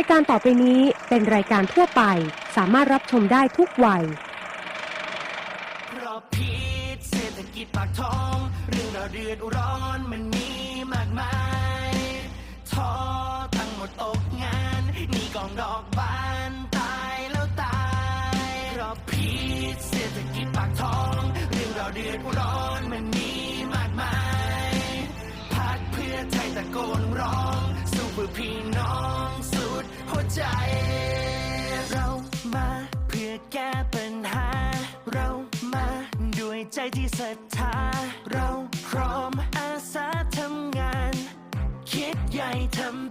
ายการต่อไปนี้เป็นรายการทั่วไป สามารถรับชมได้ทุกวัยเพราะพิษเศรษฐกิจปากท้อง เรื่องราวเดือดร้อนมันมีมากมายท้อทั้งหมดตกงานหนี่กองดอกบานตายแล้วตายเพราะพิษเศรษฐกิจปากท้อง เรื่องราวเดือดร้อนมันมี แก้ปัญหา เรามาด้วยใจที่ศรัทธา เราพร้อมอาสาทำงาน คิดใหญ่ทำ